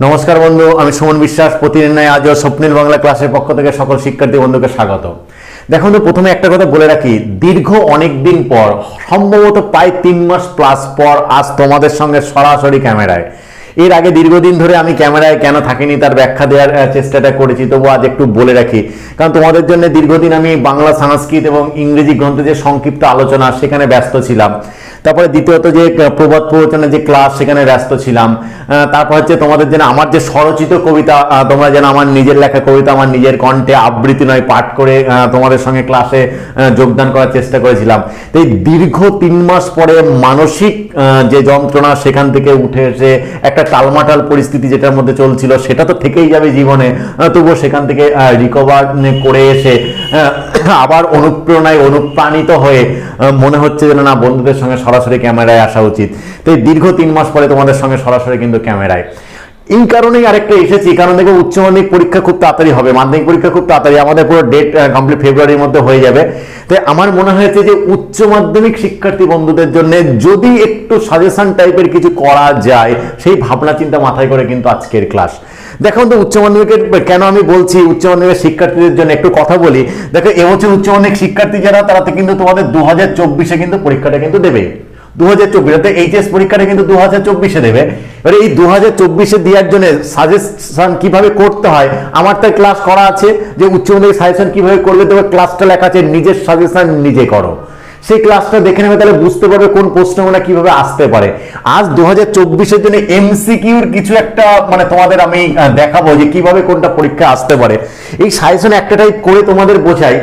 নমস্কার বন্ধু, আমি সুমন বিশ্বাস। প্রতিদিন নয়, আজও স্বপ্নিল বাংলা ক্লাসের পক্ষ থেকে সকল শিক্ষার্থী বন্ধুকে স্বাগত। দেখুন তো, প্রথমে একটা কথা বলে রাখি, দীর্ঘ অনেক দিন পর, সম্ভবত প্রায় তিন মাস প্লাস পর আজ তোমাদের সঙ্গে সরাসরি ক্যামেরায়। এর আগে দীর্ঘদিন ধরে আমি ক্যামেরায় কেন থাকিনি তার ব্যাখ্যা দেওয়ার চেষ্টাটা করেছি তবু আজ একটু বলে রাখি। কারণ তোমাদের জন্য দীর্ঘদিন আমি বাংলা, সংস্কৃত এবং ইংরেজি গ্রন্থে যে সংক্ষিপ্ত আলোচনা, সেখানে ব্যস্ত ছিলাম। তারপরে দ্বিতীয়ত যে প্রবাদ প্রবচনের যে ক্লাস সেখানে ব্যস্ত ছিলাম তারপর হচ্ছে তোমাদের যেন আমার যে স্বরচিত কবিতা তোমরা যেন আমার নিজের লেখা কবিতা, আমার নিজের কণ্ঠে আবৃত্তি নয়, পাঠ করে তোমাদের সঙ্গে ক্লাসে যোগদান করার চেষ্টা করেছিলাম। তো এই দীর্ঘ তিন মাস পরে মানসিক যে যন্ত্রণা সেখান থেকে উঠে এসে একটা টালমাটাল পরিস্থিতি যেটার মধ্যে চলছিল, সেটা তো থেকেই যাবে জীবনে তবুও সেখান থেকে রিকভার করে এসে আবার অনুপ্রেরণায় অনুপ্রাণিত হয়ে মনে হচ্ছে যেন না বন্ধুদের সঙ্গে সরাসরি ক্যামেরায় আসা উচিত। তো এই দীর্ঘ তিন মাস পরে তোমাদের সঙ্গে সরাসরি কিন্তু ক্যামেরায়। এই কারণেই আরেকটা এসেছি, কারণ দেখো উচ্চ মাধ্যমিক পরীক্ষা খুব তাড়াতাড়ি হবে, মাধ্যমিক পরীক্ষা খুব তাড়াতাড়ি, আমাদের পুরো ডেট কমপ্লিট ফেব্রুয়ারির মধ্যে হয়ে যাবে। তাই আমার মনে হয়েছে যে উচ্চ মাধ্যমিক শিক্ষার্থী বন্ধুদের জন্য যদি একটু সাজেশন টাইপের কিছু করা যায়, সেই ভাবনা চিন্তা মাথায় করে কিন্তু আজকের ক্লাস দেখো তো উচ্চ মাধ্যমিকের, কেন আমি বলছি উচ্চ মাধ্যমিকের শিক্ষার্থীদের জন্য একটু কথা বলি? দেখো এবছর উচ্চ মাধ্যমিক শিক্ষার্থী যারা, তারা কিন্তু তোমাদের দু হাজার চব্বিশে কিন্তু পরীক্ষাটা কিন্তু দেবে। দু চব্বিশ এইচএস পরীক্ষাটা কিন্তু দু হাজার চব্বিশে দেবে। এবারে এই দু হাজার চব্বিশে দেওয়ার জন্য সাজেশন কীভাবে করতে হয়, আমার তাই ক্লাস করা আছে যে উচ্চ মাধ্যমিক সাজেশন কীভাবে করবে তবে ক্লাসটা লেখা আছে, নিজের সাজেশন নিজে করো। সেই ক্লাসটা দেখে নেবে, তাহলে বুঝতে পারবে কোন প্রশ্নগুলো কীভাবে আসতে পারে। আজ দু হাজার চব্বিশের জন্য এমসিকিউর কিছু একটা মানে তোমাদের আমি দেখাবো যে কীভাবে কোনটা পরীক্ষা আসতে পারে। এই সাজেশন একটা টাইপ করে তোমাদের বোঝাই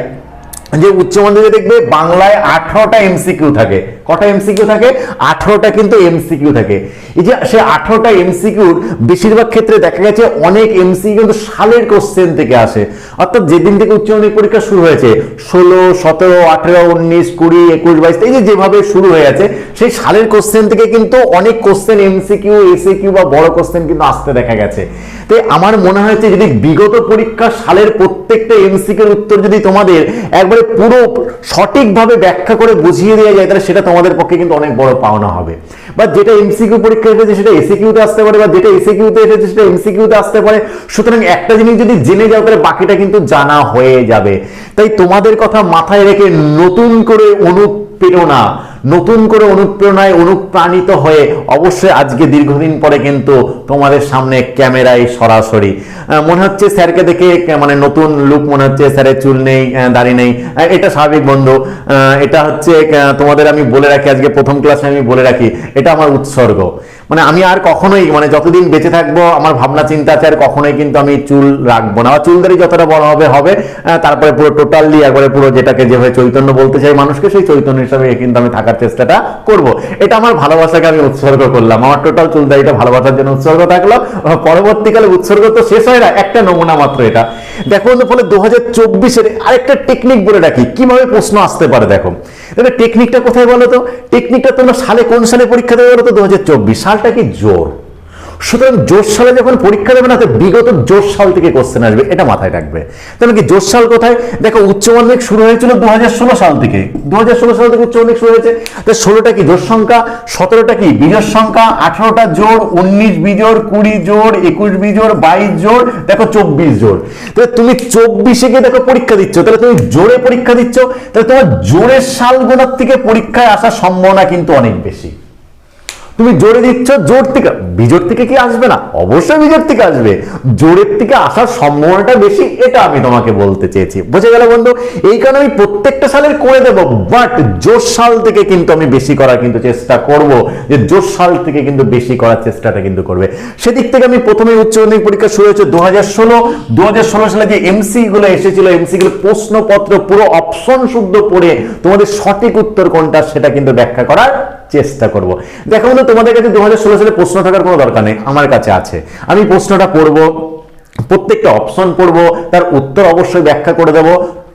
যে উচ্চ মাধ্যমিকে দেখবে বাংলায় আঠারোটা এমসিকিউ থাকে। কটা এমসিকিউ থাকে? আঠারোটা কিন্তু এমসিকিউ থাকে। এই যে সে আঠারোটা এমসিকিউর বেশিরভাগ ক্ষেত্রে দেখা গেছে অনেক এমসিকিউ কিন্তু সালের কোশ্চেন থেকে আসে। অর্থাৎ যেদিন থেকে উচ্চ মাধ্যমিক পরীক্ষা শুরু হয়েছে, ষোলো, সতেরো, আঠেরো, উনিশ, কুড়ি, একুশ, বাইশ, এই যেভাবে শুরু হয়ে আছে, সেই সালের কোশ্চেন থেকে কিন্তু অনেক কোশ্চেন এমসিকিউ এসিকিউ বা বড় কোশ্চেন কিন্তু আসতে দেখা গেছে। তো আমার মনে হয়েছে যদি বিগত পরীক্ষা সালের প্রত্যেকটা এমসিকিউর উত্তর যদি তোমাদের একবারে পুরো সঠিকভাবে ব্যাখ্যা করে বুঝিয়ে দেওয়া যায়, তাহলে সেটা তোমাদের পক্ষে কিন্তু অনেক বড় পাওনা হবে। বা যেটা এমসিকিউ পরীক্ষা এসেছে সেটা এসিকিউতে আসতে পারে বা যেটা এসিকিউতে এসেছে সেটা এমসিকিউতে আসতে পারে। সুতরাং একটা জিনিস যদি জেনে যাও, তাহলে বাকিটা কিন্তু জানা হয়ে যাবে। তাই তোমাদের কথা মাথায় রেখে নতুন করে অনুপ্রেরণা নতুন করে অনুপ্রেরণায় অনুপ্রাণিত হয়ে অবশ্যই আজকে দীর্ঘদিন পরে কিন্তু তোমাদের সামনে ক্যামেরায় সরাসরি। মনে হচ্ছে স্যারকে দেখে মানে নতুন লুক মনে হচ্ছে স্যারের চুল নেই দাড়ি নেই। এটা স্বাভাবিক বন্ধু। এটা হচ্ছে তোমাদের আমি বলে রাখি, আজকে প্রথম ক্লাসে আমি বলে রাখি, এটা আমার উৎসর্গ। মানে আমি আর কখনোই মানে যতদিন বেঁচে থাকব, আমার ভাবনা, চিন্তা আছে, আর কখনোই কিন্তু আমি চুল রাখব না। আর চুল দাড়ি যতটা বড় হবে হবে তারপরে পুরো টোটালি, একবারে পুরো যেটাকে যেভাবে চৈতন্য বলতে চাই মানুষকে, সেই চৈতন্য হিসাবে কিন্তু আমি থাকার চেষ্টাটা করব। এটা আমার ভালোবাসাকে আমি উৎসর্গ করলাম। আমার টোটাল চুল দাড়িটা ভালোবাসার জন্য উৎসর্গ থাকল। পরবর্তীকালে উৎসর্গ তো শেষ হয় না, একটা নমুনা মাত্র এটা। দেখো ফলে দু হাজার চব্বিশের আরেকটা টেকনিক বলে রাখি। কীভাবে প্রশ্ন আসতে পারে দেখো? টেকনিকটা কোথায় বলো তো? টেকনিকটা তোমরা সালে কোন সালে পরীক্ষা দেবে বলো তো? দু হাজার চব্বিশ সালটা কি জোর? সুতরাং জোর সালে যখন পরীক্ষা দেবে না, তো বিগত জোর সাল থেকে কোশ্চেন আসবে, এটা মাথায় রাখবে। তাহলে কি জোর সাল কোথায়? দেখো, উচ্চ মাধ্যমিক শুরু হয়েছিল দুহাজার ষোলো সাল থেকে। দুহাজার ষোলো সাল থেকে উচ্চ মাধ্যমিক শুরু হয়েছে। তো ষোলোটা কি জোর সংখ্যা? সতেরোটা কি বিজোর সংখ্যা? আঠারোটা জোর, উনিশ বিজোর, কুড়ি জোর, একুশ বিজোর, বাইশ জোর, দেখো চব্বিশ জোর। তাহলে তুমি চব্বিশে গিয়ে দেখো পরীক্ষা দিচ্ছ। তাহলে তুমি জোরে পরীক্ষা দিচ্ছ। তাহলে তোমার জোরের সালগুলোর থেকে পরীক্ষায় আসার সম্ভাবনা কিন্তু অনেক বেশি। তুমি জোরে দিচ্ছ, জোর থেকে। বিজোর থেকে কি আসবে না? অবশ্যই বিজোর থেকে আসবে। জোরের থেকে আসার সম্ভাবনাটা বেশি, এটা আমি তোমাকে বলতে চেয়েছি। বুঝে গেল বন্ধু? এই কারণে আমি প্রত্যেকটা সালের করে দেব বাট জোর সাল থেকে কিন্তু আমি বেশি করার কিন্তু চেষ্টা করব। যে জোর সাল থেকে কিন্তু বেশি করার চেষ্টাটা কিন্তু করবে। সেদিক থেকে আমি প্রথমে উচ্চ মাধ্যমিক পরীক্ষা শুরু হয়েছে দু হাজার ষোলো। দু হাজার ষোলো সালে যে এমসি গুলো এসেছিল এমসি গুলো প্রশ্নপত্র, পুরো অপশন শুদ্ধ পড়ে তোমাদের সঠিক উত্তর কোনটা সেটা কিন্তু ব্যাখ্যা করার চেষ্টা করব। দেখো বন্ধু, তোমাদের কাছে দু হাজার ষোলো সালে প্রশ্ন থাকার কোনো দরকার নেই, আমার কাছে আছে। আমি প্রশ্নটা পড়ব, প্রত্যেকটা অপশন পড়ব, তার উত্তর অবশ্যই ব্যাখ্যা করে দেব,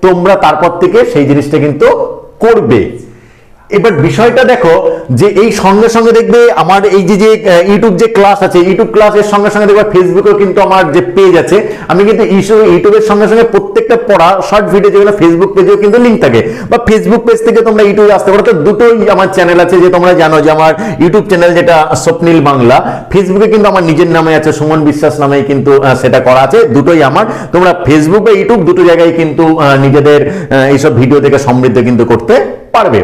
তোমরা তারপর থেকে সেই জিনিসটা কিন্তু করবে। এবার বিষয়টা দেখো যে এই সঙ্গে সঙ্গে দেখবে আমার এই যে যে ইউটিউব যে ক্লাস আছে ইউটিউব ক্লাসের সঙ্গে সঙ্গে দেখবে ফেসবুকেও কিন্তু আমার যে পেজ আছে, আমি কিন্তু ইউটিউবের সঙ্গে সঙ্গে প্রত্যেকটা পড়া শর্ট ভিডিও যেগুলো ফেসবুক পেজেও কিন্তু লিঙ্ক থাকে। বা ফেসবুক পেজ থেকে তোমরা ইউটিউবে আসতে পারো। তো দুটোই আমার চ্যানেল আছে যে তোমরা জানো যে আমার ইউটিউব চ্যানেল যেটা স্বপ্নিল বাংলা ফেসবুকে কিন্তু আমার নিজের নামে আছে, সুমন বিশ্বাস নামেই কিন্তু সেটা করা আছে। দুটোই আমার। তোমরা ফেসবুক বা ইউটিউব দুটো জায়গায় কিন্তু নিজেদের এইসব ভিডিও থেকে সমৃদ্ধ কিন্তু করতে পারবে।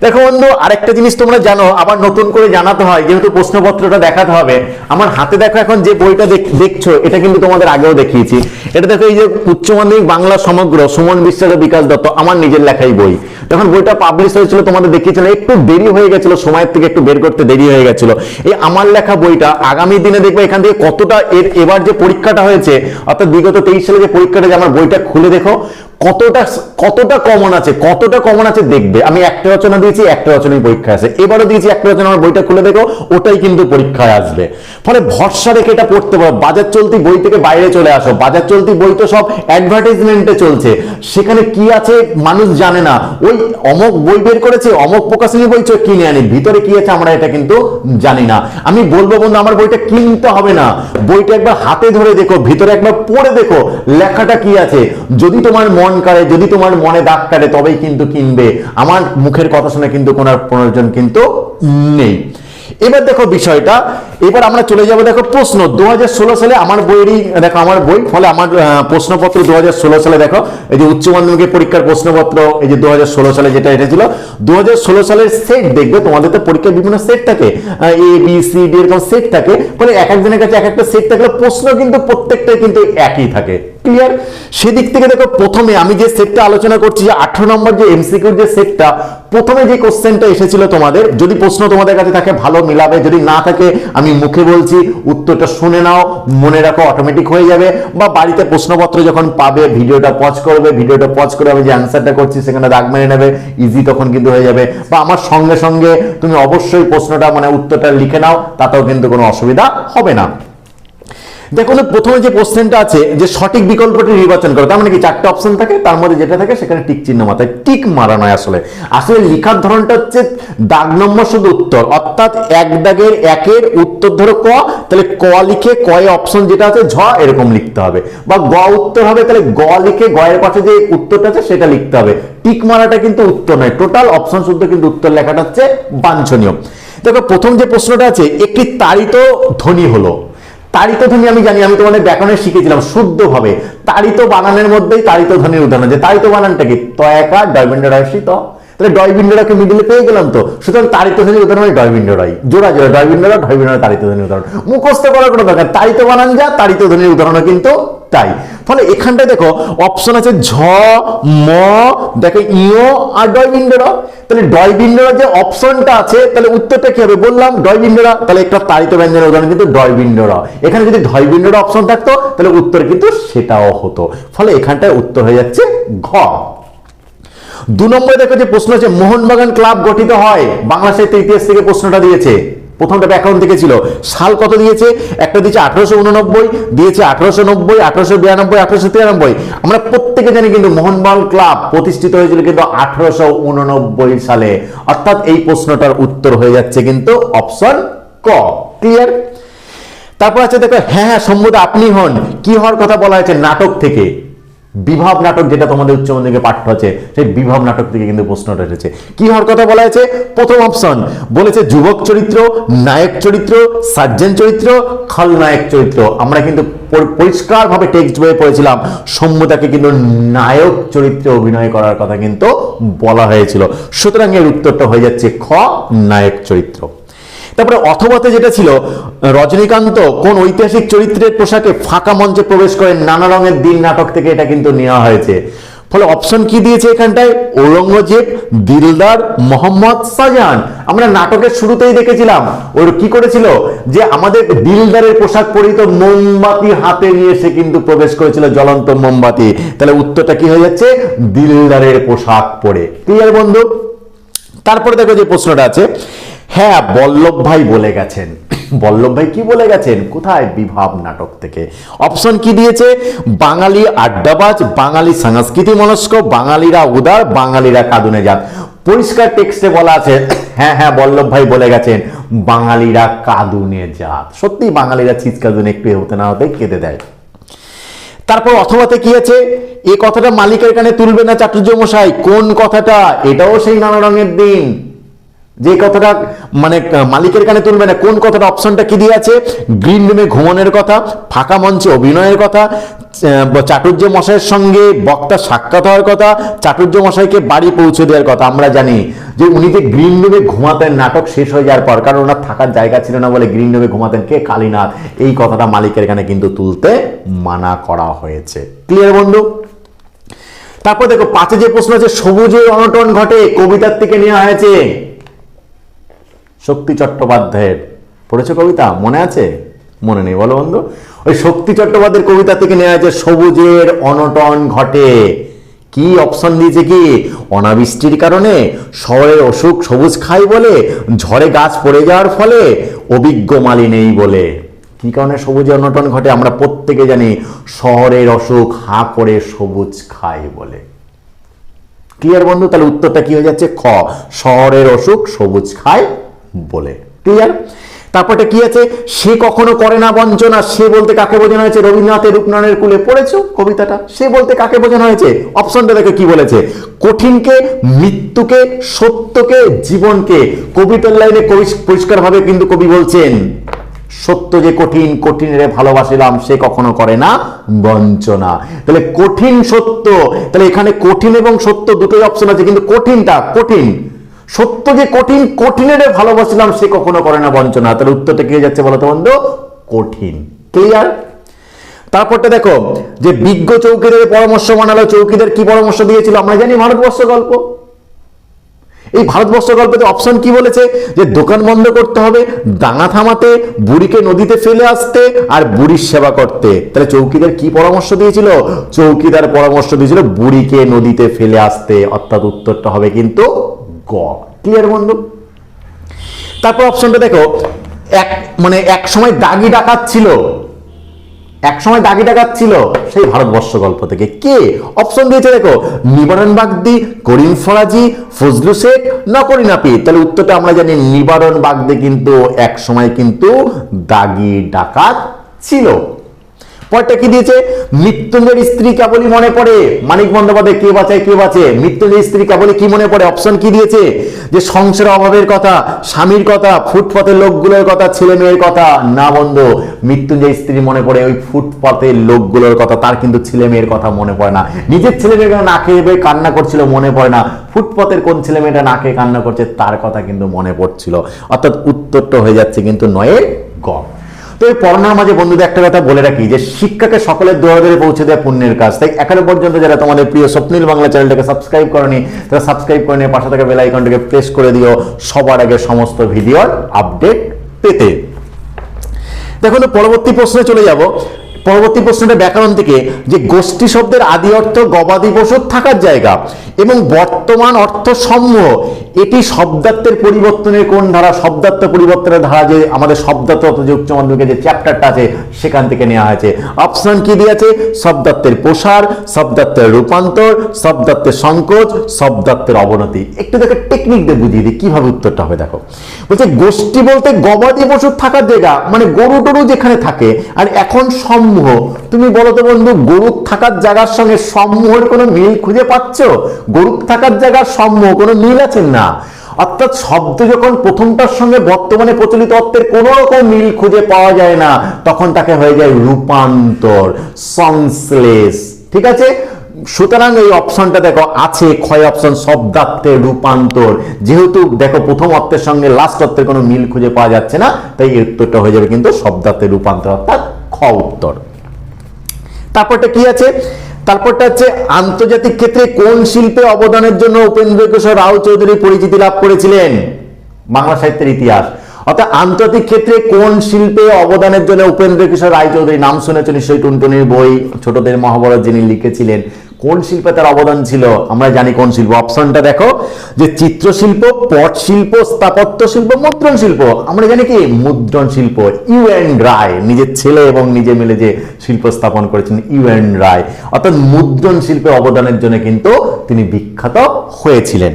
দেখো বন্ধু, আরেকটা জিনিস তোমরা জানো, আবার নতুন করে জানাতে হয়, যেহেতু প্রশ্নপত্রটা দেখাতে হবে। আমার হাতে দেখো এখন যে বইটা দেখ- দেখছ, এটা কিন্তু তোমাদের আগেও দেখিয়েছি। এটা দেখো এই যে উচ্চ মাধ্যমিক বাংলা সমগ্র, সুমন বিশ্বাস বিকাশ দত্ত, আমার নিজের লেখাই বই। যখন বইটা পাবলিশ হয়েছিল, তোমাদের দেখিয়েছিল একটু দেরি হয়ে গেছিল, সময়ের থেকে একটু বের করতে দেরি হয়ে গেছিল। এই আমার লেখা বইটা আগামী দিনে দেখবে এখান থেকে কতটা এর, এবার যে পরীক্ষাটা হয়েছে, অর্থাৎ বিগত তেইশ সালে যে পরীক্ষাটা যে আমার বইটা খুলে দেখো কতটা কতটা কমন আছে, কতটা কমন আছে দেখবে। আমি একটা রচনা দিয়েছি, একটা রচনায় পরীক্ষা আছে। এবারও দিয়েছি, একটা রচনা, আমার বইটা খুলে দেখো, ওটাই কিন্তু পরীক্ষায় আসবে। ফলে ভরসা রেখে এটা পড়তে পারো। বাজার চলতি বই থেকে বাইরে চলে আসো। বাজার চলতি বই তো সব অ্যাডভার্টাইজমেন্টে চলছে। সেখানে কি আছে মানুষ জানে না। ওই অমক বই বের করেছে, অমক প্রকাশনী বই কিনে আনি। ভিতরে কি আছে আমরা এটা কিন্তু জানি না। আমি বলব বন্ধু, আমার বইটা কিনতে হবে না। বইটা একবার হাতে ধরে দেখো, ভিতরে একবার পড়ে দেখো, লেখাটা কি আছে। যদি তোমার মন কাড়ে যদি তোমার মনে দাগ কাটে, তবেই কিন্তু কিনবে। আমার মুখের কথা শুনে কিন্তু কোনো প্রয়োজন কিন্তু নেই। এবার দেখো বিষয়টা, এবার আমরা চলে যাব দেখো প্রশ্ন। দুহাজার ষোলো সালে আমার বইয়েরই, দেখো আমার বই, ফলে আমার প্রশ্নপত্র দুহাজার ষোলো সালে দেখো, এই যে উচ্চ মাধ্যমিকের পরীক্ষার প্রশ্নপত্র, এই যে দু হাজার ষোলো সালে যেটা এসেছিল দু হাজার ষোলো সালের সেট দেখবে, তোমাদের তো পরীক্ষার বিভিন্ন সেট থাকে এ বি সি ডি এরকম সেট থাকে, ফলে এক একজনের কাছে এক একটা সেট থাকলে প্রশ্ন কিন্তু প্রত্যেকটাই কিন্তু একই থাকে। ক্লিয়ার সেদিক থেকে দেখো, প্রথমে আমি যে সেটটা আলোচনা করছি, যে আঠারো নম্বর যে এমসিকিউর যে সেটটা প্রথমে যে কোশ্চেনটা এসেছিল তোমাদের, যদি প্রশ্ন তোমাদের কাছে থাকে, ভালো মিলাবে, যদি না থাকে, আমি মুখে বলছি, উত্তরটা শুনে নাও, মনে রাখো অটোমেটিক হয়ে যাবে, বা বাড়িতে প্রশ্নপত্র যখন পাবে, ভিডিওটা পজ করবে, ভিডিওটা পজ করে আমি যে অ্যান্সারটা করছি, সেখানে দাগ মেরে নেবে ইজি তখন কিন্তু হয়ে যাবে, বা আমার সঙ্গে সঙ্গে তুমি অবশ্যই প্রশ্নটা মানে উত্তরটা লিখে নাও, তাতেও কিন্তু কোনো অসুবিধা হবে না। দেখো প্রথমে যে কোশ্চেনটা আছে, যে সঠিক বিকল্পটি নির্বাচন করো, তার মানে কি চারটে অপশন থাকে? তার মধ্যে যেটা থাকে সেখানে টিক চিহ্ন মাথায়। টিক মারা নয় আসলে। আসলে লেখার ধরনটা হচ্ছে দাগ নম্বর শুধু উত্তর। অর্থাৎ এক দাগের একের উত্তর ধরো ক, তাহলে ক লিখে কয়ে অপশন যেটা আছে, ঝ এরকম লিখতে হবে। বা গ উত্তর হবে, তাহলে গ লিখে গ এর পাশে যে উত্তরটা আছে, সেটা লিখতে হবে। টিক মারাটা কিন্তু উত্তর নয়। টোটাল অপশন শুদ্ধ কিন্তু উত্তর লেখাটা হচ্ছে বাঞ্ছনীয়। দেখো, প্রথম যে প্রশ্নটা আছে, একটি তাড়িত ধ্বনি হলো। তাড়িত ধ্বনি আমি জানি, আমি তোমাদের ব্যাকরণে শিখেছিলাম শুদ্ধভাবে। তাড়িত বানানের মধ্যেই তাড়িত ধ্বনির উদাহরণ যে তাড়িত বানানটা কি? ত একা ডয়মেন্ডার তো। তাহলে ডয়বিন্ডরাকে মিডিলে পেয়ে গেলাম তো। সুতরাং তাড়িত ধ্বনির উদাহরণ মানে ডয়বিন্ড রাই জোড়া জোড়া ডয়বিন্ডরা ডয়বিন্ডরা তাড়িত ধ্বনির উদাহরণ। মুখস্থ করার কোনো দরকার। তাড়িত বানান যা তাড়িত ধ্বনির উদাহরণ কিন্তু তাই। ফলে এখানটায় দেখো অপশন আছে ঝ, ম, দেখো ইও আর ডয়বিন্ডরা তাহলে ডয়বিন্ডরা যে অপশনটা আছে, তাহলে উত্তরটা কি হবে? বললাম ডয়বিন্ডরা তাহলে একটা তারিত ব্যঞ্জনের উদাহরণ কিন্তু ডয়বিন্ডরা এখানে যদি ডয়বিন্ডরা অপশন থাকতো, তাহলে উত্তর কিন্তু সেটাও হতো। ফলে এখানটায় উত্তর হয়ে যাচ্ছে ঘ। দু নম্বরে দেখো যে প্রশ্ন আছে মোহনবাগান ক্লাব গঠিত হয়? বাংলা সাহিত্য ইতিহাস থেকে প্রশ্নটা দিয়েছে। প্রথমটা ব্যাকরণ থেকে ছিল, সাল কত দিয়েছে? একটা দিয়েছে আঠারোশো উননব্বই, দিয়েছে আঠারোশো নব্বই, আঠারোশো বিরানব্বই, আঠারোশো তিরানব্বই। আমরা প্রত্যেকে জানি কিন্তু মোহনবাগান ক্লাব প্রতিষ্ঠিত হয়েছিল কিন্তু আঠারোশো উননব্বই সালে। অর্থাৎ এই প্রশ্নটার উত্তর হয়ে যাচ্ছে কিন্তু অপশন ক। ক্লিয়ার তারপর আছে দেখো হ্যাঁ হ্যাঁ সম্মত আপনি হন। কি হওয়ার কথা বলা হয়েছে নাটক থেকে? বিভব নাটক যেটা তোমাদের উচ্চ মাধ্যমিকে পাঠ্য আছে, সেই বিভব নাটক থেকে কিন্তু প্রশ্নটা এসেছে। কি হওয়ার কথা বলা হয়েছে? প্রথম অপশন বলেছে যুবক চরিত্র, নায়ক চরিত্র সার্জেন চরিত্র, খলনায়ক চরিত্র। আমরা কিন্তু পর- পরিষ্কারভাবে টেক্সট বইয়ে পড়েছিলাম সম্মতাকে কিন্তু নায়ক চরিত্রে অভিনয় করার কথা কিন্তু বলা হয়েছিল। সুতরাং এর উত্তরটা হয়ে যাচ্ছে খ, নায়ক চরিত্র। তারপরে অথবাতে যেটা ছিল, রজনীকান্ত কোন ঐতিহাসিক চরিত্রের পোশাকে ফাঁকা মঞ্চে প্রবেশ করেন নানা রঙের দিন নাটক থেকে এটা কিন্তু নেওয়া হয়েছে। ফলে অপশন কি দিয়েছে এখানটায়? ঔরঙ্গজেব, দিলদার, মোহাম্মদ শাহজাহান আমরা নাটকের শুরুতেই দেখেছিলাম, ওর কি করেছিল? যে আমাদের দিলদারের পোশাক পরিহিত মোমবাতি হাতে নিয়ে সে কিন্তু প্রবেশ করেছিল জ্বলন্ত মোমবাতি। তাহলে উত্তরটা কি হয়ে যাচ্ছে? দিলদারের পোশাক পরে। ক্লিয়ার বন্ধু? তারপরে দেখো যে প্রশ্নটা আছে হ্যাঁ বল্লভ ভাই বলে গেছেন। বল্লভ ভাই কি বলে গেছেন? কোথায় বিভাব নাটক থেকে? অপশন কি দিয়েছে? বাঙালি আড্ডাবাজ, বাঙালি সংস্কৃতি মনস্ক, বাঙালিরা উদার, বাঙালিরা কাঁদুনে যান। পরিষ্কার টেক্সটে বলা আছে হ্যাঁ হ্যাঁ বল্লভ ভাই বলে গেছেন, বাঙালিরা কাদুনে জাত সত্যি বাঙালিরা ছিচকাদুনে একটু হতে না হতে কেঁদে দেয়। তারপর অথবাতে কি আছে? এই কথাটা মালিকের কানে তুলবে না চাটুর্য মশাই কোন কথাটা? এটাও সেই নানা রঙের দিন। যে কথাটা মানে মালিকের কানে তুলবে না, কোন কথাটা অপশনটা কি দিয়ে আছে? গ্রিন রুমে ঘুমানোর কথা, ফাঁকা মঞ্চে অভিনয়ের কথা চাটুর্য মশাইয়ের সঙ্গে বক্তা সাক্ষাৎ হওয়ার কথা, চাটুর্য মশাইকে বাড়ি পৌঁছে দেওয়ার কথা, আমরা জানি যে উনি যে গ্রিন রুমে ঘুমাতেন, নাটক শেষ হয়ে যাওয়ার পর, কারণ ওনার থাকার জায়গা ছিল না বলে গ্রিন রুমে ঘুমাতেন কে? কালীনাথ। এই কথাটা মালিকের কানে কিন্তু তুলতে মানা করা হয়েছে। ক্লিয়ার বন্ধু? তারপর দেখো, পাঁচে যে প্রশ্ন আছে, সবুজের অনটন ঘটে, কবিতার থেকে নেওয়া হয়েছে। শক্তি চট্টোপাধ্যায়ের। পড়েছো কবিতা? মনে আছে? মনে নেই, বলো বন্ধু। ওই শক্তি চট্টোপাধ্যায়ের কবিতা থেকে নেওয়া হয়েছে, সবুজের অনটন ঘটে। কি অপশন দিয়েছে কি? অনাবৃষ্টির কারণে শহরের অসুখ সবুজ খাই বলে, ঝড়ে গাছ পড়ে যাওয়ার ফলে অভিজ্ঞ মালি নেই বলে। কি কারণে সবুজে অনটন ঘটে? আমরা প্রত্যেকে জানি, শহরের অসুখ হা করে সবুজ খাই বলে। ক্লিয়ার বন্ধু? তাহলে উত্তরটা কি হয়ে যাচ্ছে? খ, শহরের অসুখ সবুজ খায় বলে। ক্লিয়ার তারপরটা কি আছে? সে কখনো করে না বঞ্চনা, সে বলতে কাকে বোঝানো হয়েছে? রবীন্দ্রনাথের রূপনারায়ণের কুলে পড়েছো কবিতাটা? সে বলতে কাকে বোঝানো হয়েছে? অপশনটা দেখে কি বলেছে। কঠিনকে, মৃত্যুকে, সত্যকে, জীবনকে। কবিতার লাইনে কবি পরিষ্কারভাবে কিন্তু কবি বলছেন, সত্য যে কঠিন, কঠিনের ভালোবাসিলাম, সে কখনো করে না বঞ্চনা। তাহলে কঠিন সত্য, তাহলে এখানে কঠিন এবং সত্য দুটোই অপশন আছে, কিন্তু কঠিনটা কঠিন। সত্য যে কঠিন, কঠিনের ভালোবাসিলাম, সে কখনো করে না বঞ্চনা। তাহলে উত্তরটা কে যাচ্ছে বলতো বন্ধু? কঠিন। ক্লিয়ার তারপরটা দেখো, যে বিজ্ঞ চৌকিদের পরামর্শ মানালো চৌকিদার কি পরামর্শ দিয়েছিল? আমরা জানি ভারতবর্ষ গল্প। এই ভারতবর্ষ গল্পতে অপশন কি বলেছে? যে দোকান বন্ধ করতে হবে, দাঙ্গা থামাতে, বুড়িকে নদীতে ফেলে আসতে, আর বুড়ির সেবা করতে। তাহলে চৌকিদার কি পরামর্শ দিয়েছিল? চৌকিদার পরামর্শ দিয়েছিল, বুড়িকে নদীতে ফেলে আসতে। অর্থাৎ উত্তরটা হবে কিন্তু গ ক্লিয়ার বন্ধু? তারপর অপশনটা দেখো, এক মানে এক সময় দাগি ডাকাত ছিল। এক সময় দাগি ডাকাত ছিল সেই ভারতবর্ষ গল্প থেকে। কে? অপশন দিয়েছে দেখো, নিবারণ বাগদি, করিম ফরাজি, ফজলু শেখ নকরি নাপি তাহলে উত্তরটা আমরা জানি নিবারণ বাগদি কিন্তু এক সময় কিন্তু দাগি ডাকাত ছিল। পরটা কি দিয়েছে? মৃত্যুঞ্জয়ের স্ত্রী কেবলই মনে পড়ে? মানিক বন্দ্যোপাধ্যায় কে বাঁচায়, কে বাঁচে? মৃত্যুঞ্জয়ের স্ত্রী কেবলই কি মনে পড়ে? অপশন কি দিয়েছে? যে সংসার অভাবের কথা, স্বামীর কথা, ফুটপাতের লোকগুলোর কথা, ছেলে মেয়ের কথা। না বন্ধু মৃত্যুঞ্জয় স্ত্রী মনে পড়ে ওই ফুটপাতের লোকগুলোর কথা, তার কিন্তু ছেলে মেয়ের কথা মনে পড়ে না। নিজের ছেলে মেয়েরা না খেয়ে কান্না করছিল মনে পড়ে না। ফুটপাতের কোন ছেলে মেয়েটা না খেয়ে কান্না করছে, তার কথা কিন্তু মনে পড়ছিল। অর্থাৎ উত্তরটা হয়ে যাচ্ছে কিন্তু নয়ের গ তো এই পড়ানোর মাঝে বন্ধুদের একটা কথা বলে রাখি যে শিক্ষাকে সকলের দোয়ারে পৌঁছে দেয় পুণ্যের কাজ। তাই এখনও পর্যন্ত যারা তোমাদের প্রিয় স্বপ্নীল বাংলা চ্যানেলটাকে সাবস্ক্রাইব করনি, তারা সাবস্ক্রাইব করে নিয়ে পাশে থাকা বেল আইকনটাকে প্রেস করে দিও। সবার আগে সমস্ত ভিডিওর আপডেট পেতে। দেখো তো পরবর্তী প্রশ্নে চলে যাব। পরবর্তী প্রশ্নটা ব্যাকরণ থেকে যে গোষ্ঠী শব্দের আদি অর্থ গবাদি পশুর থাকার জায়গা এবং বর্তমান অর্থ সমূহ, এটি শব্দার্থের পরিবর্তনের কোন ধারা? শব্দার্থ পরিবর্তনের ধারা যে আমাদের শব্দার্থ অর্থ যে উচ্চ মাধ্যমিকের যে চ্যাপ্টারটা আছে, সেখান থেকে নেওয়া হয়েছে। অপশন কি দিয়েছে? শব্দার্থের প্রসার, শব্দার্থের রূপান্তর, শব্দার্থের সংকোচ, শব্দার্থের অবনতি। একটু দেখে টেকনিক দিয়ে বুঝিয়ে দিই, কীভাবে উত্তরটা হবে দেখো। বলছে গোষ্ঠী বলতে গবাদি পশুর থাকার জায়গা মানে গরু টরু যেখানে থাকে, আর এখন সমূহ তুমি বলো তো বন্ধু গরু থাকার জায়গার সঙ্গে সমূহের কোনো মিল খুঁজে পাচ্ছ? গরু থাকার জায়গার সমূহ, কোনো মিল আছে না? অর্থাৎ শব্দ যখন প্রথমটার সঙ্গে বর্তমানে প্রচলিত অর্থের কোনো রকম মিল খুঁজে পাওয়া যায় না, তখন তাকে হয়ে যায় রূপান্তর, সংশ্লেষ। ঠিক আছে? সুতরাং এই অপশনটা দেখো, আছে, ক্ষয় অপশন শব্দার্থের রূপান্তর। যেহেতু দেখো, প্রথম অর্থের সঙ্গে লাস্ট অর্থের কোনো মিল খুঁজে পাওয়া যাচ্ছে না, তাই উত্তরটা হয়ে যাবে কিন্তু শব্দার্থের রূপান্তর, অর্থাৎ খ উত্তর। তারপরটা কি আছে? তারপরটা হচ্ছে আন্তর্জাতিক ক্ষেত্রে কোন শিল্পে অবদানের জন্য উপেন্দ্র কিশোর রাও চৌধুরী পরিচিতি লাভ করেছিলেন? বাংলা সাহিত্যের ইতিহাস। অর্থাৎ আন্তর্জাতিক ক্ষেত্রে কোন শিল্পে অবদানের জন্য উপেন্দ্র কিশোর রায় চৌধুরী নাম শুনেছেন নিশ্চয়ই টুনটুনির বই ছোটদের মহাভারত যিনি লিখেছিলেন। কোন শিল্পে তার অবদান ছিল? আমরা জানি কোন শিল্প। অপশনটা দেখো, যে চিত্রশিল্প পট শিল্প স্থাপত্য শিল্প, মুদ্রণ শিল্প। আমরা জানি কি? মুদ্রণ শিল্প, ইউ এন রায় নিজের ছেলে এবং নিজে মিলে যে শিল্প স্থাপন করেছেন, ইউ এন রায় অর্থাৎ মুদ্রণ শিল্পে অবদানের জন্য কিন্তু তিনি বিখ্যাত হয়েছিলেন।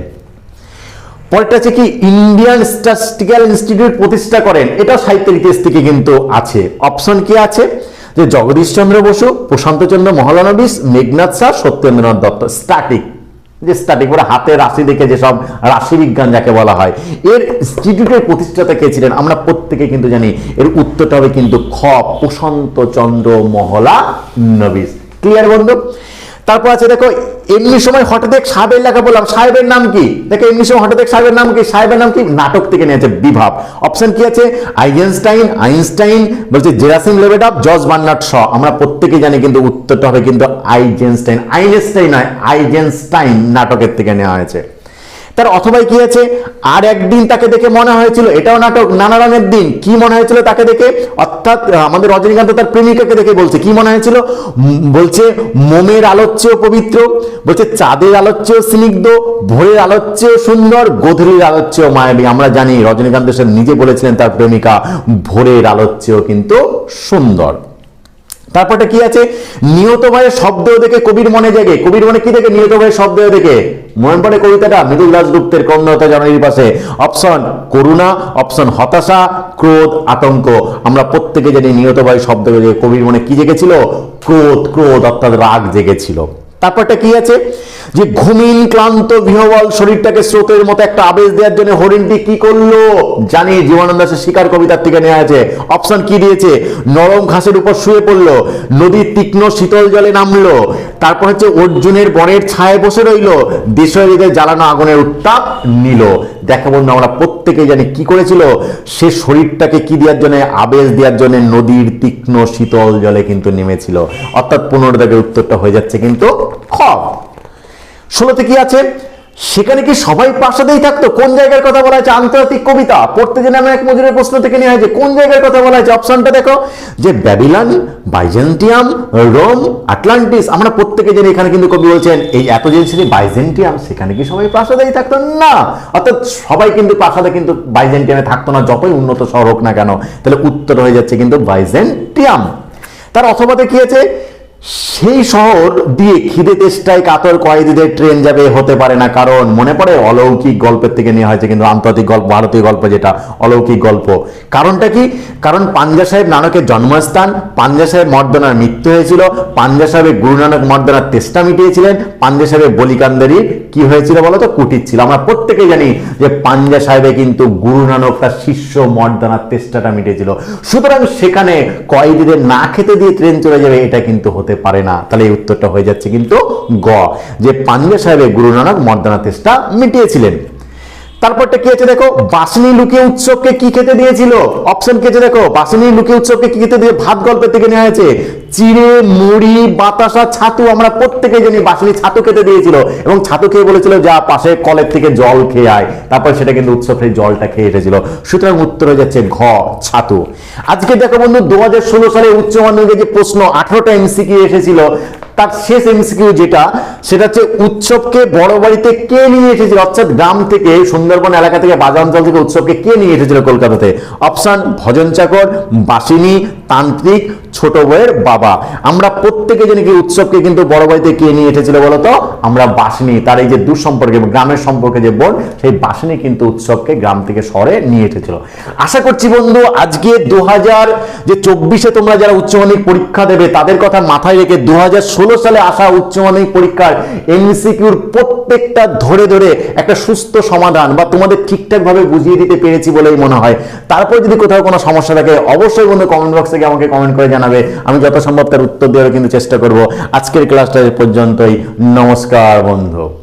পরেরটা আছে কি? ইন্ডিয়ান স্ট্যাটিস্টিক্যাল ইনস্টিটিউট প্রতিষ্ঠা করেন। এটা সাহিত্যের ইতিহাস থেকে কিন্তু আছে। অপশন কি আছে? যে জগদীশ চন্দ্র বসু প্রশান্ত চন্দ্র মহলানবিস মেঘনাথ শাহ সত্যেন্দ্রনাথ দত্ত। স্ট্যাটিক যে স্ট্যাটিক ওরা হাতে রাশি দেখে যেসব রাশি বিজ্ঞান যাকে বলা হয়। এর ইনস্টিটিউটের প্রতিষ্ঠাতা কে ছিলেন? আমরা প্রত্যেকে কিন্তু জানি এর উত্তরটা হবে কিন্তু খ প্রশান্ত চন্দ্র মহলা নবিস ক্লিয়ার বন্ধু? তারপর আছে দেখো এমনি সময় হঠাৎ এক সাহেবের লেখা বললাম, সাহেবের নাম কি? দেখো এমনি সময় হঠাৎ এক সাহেবের নাম কি? সাহেবের নাম কি? নাটক থেকে নিয়েছে বিভাব। অপশন কি আছে? আইজেনস্টাইন আইনস্টাইন বলছে জেরাসিম লেবেডাপ জজ বার্নার্ড শ। আমরা প্রত্যেকে জানি কিন্তু উত্তরটা হবে কিন্তু আইজেনস্টাইন আইনস্টাইন নয় আইজেনস্টাইন নাটকের থেকে নেওয়া হয়েছে। তার অথবা কি আছে? আর একদিন তাকে দেখে মনে হয়েছিল, এটাও নাটক, নানা রঙের দিন, কি মনে হয়েছিল তাকে দেখে? অর্থাৎ আমাদের রজনীকান্ত তার প্রেমিকাকে দেখে বলছে, কি মনে হয়েছিল? বলছে, মোমের আলোচ্যেও পবিত্র, বলছে, চাঁদের আলোচ্যেও স্নিগ্ধ, ভোরের আলোচ্যেও সুন্দর, গোধূলির আলোচ্য মায়াবী। আমরা জানি রজনীকান্ত সেন নিজে বলেছিলেন তার প্রেমিকা ভোরের আলোচ্যেও কিন্তু সুন্দর। তারপরটা কি আছে? নিয়ত ভাইয়ের শব্দ দেখে কবির মনে জাগে। কবির মনে কি দেখে? নিয়ত ভাইয়ের শব্দ দেখে। মনে পড়ে কবিতাটা মৃদুল দাসগুপ্তের কর্ণতা জননীর পাশে। অপশন করুণা। অপশন হতাশা, ক্রোধ, আতঙ্ক। আমরা প্রত্যেকে জানি নিয়ত ভাইয়ের শব্দ দেখে কবির মনে কি জেগেছিল? ক্রোধ ক্রোধ, অর্থাৎ রাগ জেগেছিল। তারপরটা কি আছে? যে ঘুমিন ক্লান্ত বিহবল শরীরটাকে স্রোতের মতো একটা আবেশ দেওয়ার জন্য হরিণটি কি করল? জানি, জীবনানন্দ দাসের শিকার কবিতার থেকে নেওয়া আছে। অপশন কি দিয়েছে? নরম ঘাসের উপর শুয়ে পড়ল, নদীর তীক্ষ্ণ শীতল জলে নামলো, তারপর হচ্ছে অর্জুনের বনের ছায় বসে রইল দেশীয়দের জ্বালানো আগুনের উত্তাপ নিল। দেখা বন্ধু, আমরা প্রত্যেকে জানি কি করেছিল, সে শরীরটাকে কি দেওয়ার জন্য, আবেশ দেওয়ার জন্য নদীর তীক্ষ্ণ শীতল জলে কিন্তু নেমেছিল। অর্থাৎ পনেরো দাগের উত্তরটা হয়ে যাচ্ছে কিন্তু খ ষোলোতে কি আছে? সেখানে কি সবাই প্রাসাদেই থাকতো? কোন জায়গার কথা বলা হয়েছে? আন্তর্জাতিক কবিতা। পড়তে জেনে আমি এক মজুরের প্রশ্ন থেকে নেওয়া হয়েছে, কোন জায়গার কথা বলা হয়েছে? অপশনটা দেখো। যে ব্যাবিলন, বাইজেন্টিয়াম, রোম, আটলান্টিস, আমরা প্রত্যেকে জানি এখানে কিন্তু কবি বলছেন, এই এত জিনিস বাইজেন্টিয়াম, সেখানে কি সবাই প্রাসাদেই থাকতো? না। অর্থাৎ সবাই কিন্তু প্রাসাদে কিন্তু বাইজেন্টিয়ামে থাকতো না, যতই উন্নত শহর হোক না কেন। তাহলে উত্তর হয়ে যাচ্ছে কিন্তু বাইজেন্টিয়াম। তার অথবাতে কি আছে? সেই শহর দিয়ে খিদে তেষ্টায় কাতর কয়েদিদের ট্রেন যাবে হতে পারে না, কারণ মনে পড়ে? অলৌকিক গল্পের থেকে নেওয়া হয়েছে কিন্তু আন্তর্জাতিক গল্প, ভারতীয় গল্প যেটা, অলৌকিক গল্প। কারণটা কি? কারণ পাঞ্জা সাহেব নানকের জন্মস্থান, পাঞ্জা সাহেব মর্দনার মৃত্যু হয়েছিল, পাঞ্জা সাহেবের গুরু নানক মর্দনার তেষ্টা মিটিয়েছিলেন, পাঞ্জা সাহেবের বলিকান্দারির কি হয়েছিল বলতো? কুটির ছিল। আমরা প্রত্যেকেই জানি যে পাঞ্জা সাহেবে কিন্তু গুরু নানক তার শিষ্য মর্দানার তেষ্টাটা মিটিয়েছিল সুতরাং সেখানে কয়েদিদের না খেতে দিয়ে ট্রেন চলে যাবে, এটা কিন্তু হতে পারে না। তাহলে এই উত্তরটা হয়ে যাচ্ছে কিন্তু গ, যে পাঞ্জা সাহেবের গুরু নানক মর্দানা তেষ্টা মিটিয়েছিলেন। তারপরটা কি আছে দেখো? বাসনি লুকিয়ে উৎসবকে কি খেতে দিয়েছিল? অপশন কি আছে দেখো? বাসনি লুকিয়ে উৎসবকে কি খেতে দিয়ে ভাত গল্পের থেকে নেওয়া হয়েছে। চিড়ে, মুড়ি, বাতাসা, ছাতু, আমরা প্রত্যেকে জানি বাসনি ছাতু খেতে দিয়েছিল। এবং ছাতু খেয়ে বলেছিল, যা পাশে কলের থেকে জল খেয়ে আয়। তারপর সেটা কিন্তু উৎসব সেই জলটা খেয়ে এসেছিল। সুতরাং উত্তর হয়ে যাচ্ছে ঘ, ছাতু। আজকে দেখো বন্ধু দু হাজার ষোলো সালে উচ্চ মাধ্যমিকে যে প্রশ্ন, আঠারোটা এমসিকিউ এসেছিল। তার শেষ এমসিকিউ যেটা, সেটা হচ্ছে উৎসবকে বড় বাড়িতে কে নিয়ে এসেছিল? অর্থাৎ গ্রাম থেকে সুন্দরবন এলাকা থেকে বাজার অঞ্চল থেকে উৎসবকে কে নিয়ে এসেছিল কলকাতাতে? অপশন, ভজন চাকর, বাসিনী, তান্ত্রিক, ছোট বউয়ের বাবা। আমরা প্রত্যেকে জানি কি উৎসবকে কিন্তু বড় বাড়িতে কে নিয়ে এসেছিল বলতো? আমরা বাসিনী, তার এই যে দূর সম্পর্কে গ্রামের সম্পর্কে যে বোন, সেই বাসিনী কিন্তু উৎসবকে গ্রাম থেকে শহরে নিয়ে এসেছিল। আশা করছি বন্ধু, আজকে দু হাজার যে চব্বিশে তোমরা যারা উচ্চ মাধ্যমিক পরীক্ষা দেবে, তাদের কথা মাথায় রেখে দু সালে আসা উচ্চ মাধ্যমিক পরীক্ষার এমসিকিউর প্রত্যেকটা ধরে ধরে একটা সুস্থ সমাধান বা তোমাদের ঠিকঠাকভাবে বুঝিয়ে দিতে পেরেছি বলেই মনে হয়। তারপর যদি কোথাও কোনো সমস্যা থাকে, অবশ্যই বন্ধু কমেন্ট বক্স থেকে আমাকে কমেন্ট করে জানাবে। আমি যত সম্ভব তার উত্তর দেওয়ার কিন্তু চেষ্টা করব। আজকের ক্লাসটা পর্যন্তই। নমস্কার বন্ধু।